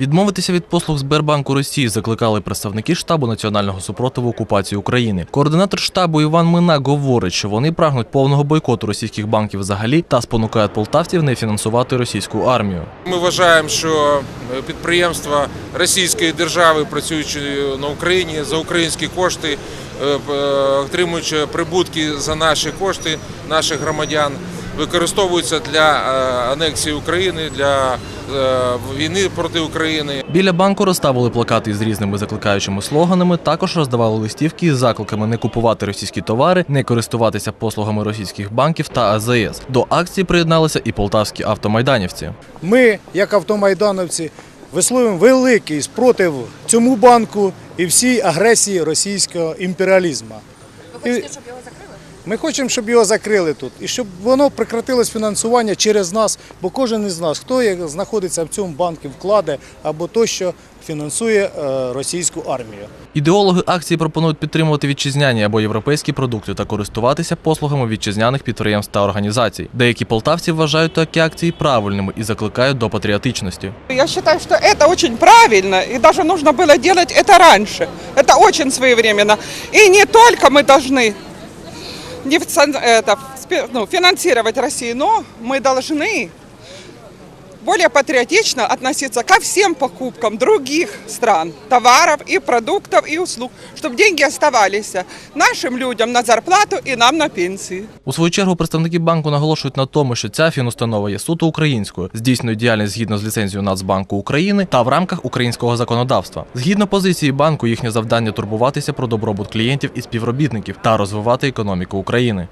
Відмовитися від послуг Сбербанку Росії закликали представники штабу національного супротиву окупації України. Координатор штабу Іван Мина говорить, що вони прагнуть повного бойкоту російських банків взагалі та спонукають полтавців не фінансувати російську армію. Ми вважаємо, що підприємства Російської держави, працюючи на Україні за українські кошти, е, е, отримуючи прибутки за наші кошти наших громадян, використовуються для е, анексії України, для війни проти України. Біля банку розставили плакати з різними закликаючими слоганами. Також роздавали листівки з закликами не купувати російські товари, не користуватися послугами російських банків та АЗС. До акції приєдналися і полтавські автомайданівці. Ми, як автомайдановці, висловимо великий спротив цьому банку і всій агресії російського імперіалізму. Ви хочете, щоб його? Ми хочемо, щоб його закрили тут і щоб воно прекратилось фінансування через нас, бо кожен із нас, хто є- знаходиться в цьому банку, вкладе або тощо фінансує е, російську армію. Ідеологи акції пропонують підтримувати вітчизняні або європейські продукти та користуватися послугами вітчизняних підприємств та організацій. Деякі полтавці вважають такі акції правильними і закликають до патріотичності. Я считаю, что это очень правильно, и даже нужно было делать это раньше. Это очень своевременно. И не только мы должны не в цен- это, спе- ну, финансировать Россию, но мы должны более патриотично относиться ко всем покупкам других стран, товаров и продуктов и услуг, чтобы деньги оставались нашим людям на зарплату и нам на пенсии. У свою чергу представники банку наголошують на тому, що ця фінустанова є суто українською, здійснює діяльність згідно з ліцензією Нацбанку України та в рамках українського законодавства. Згідно позиції банку, їхнє завдання турбуватися про добробут клієнтів і співробітників та розвивати економіку України.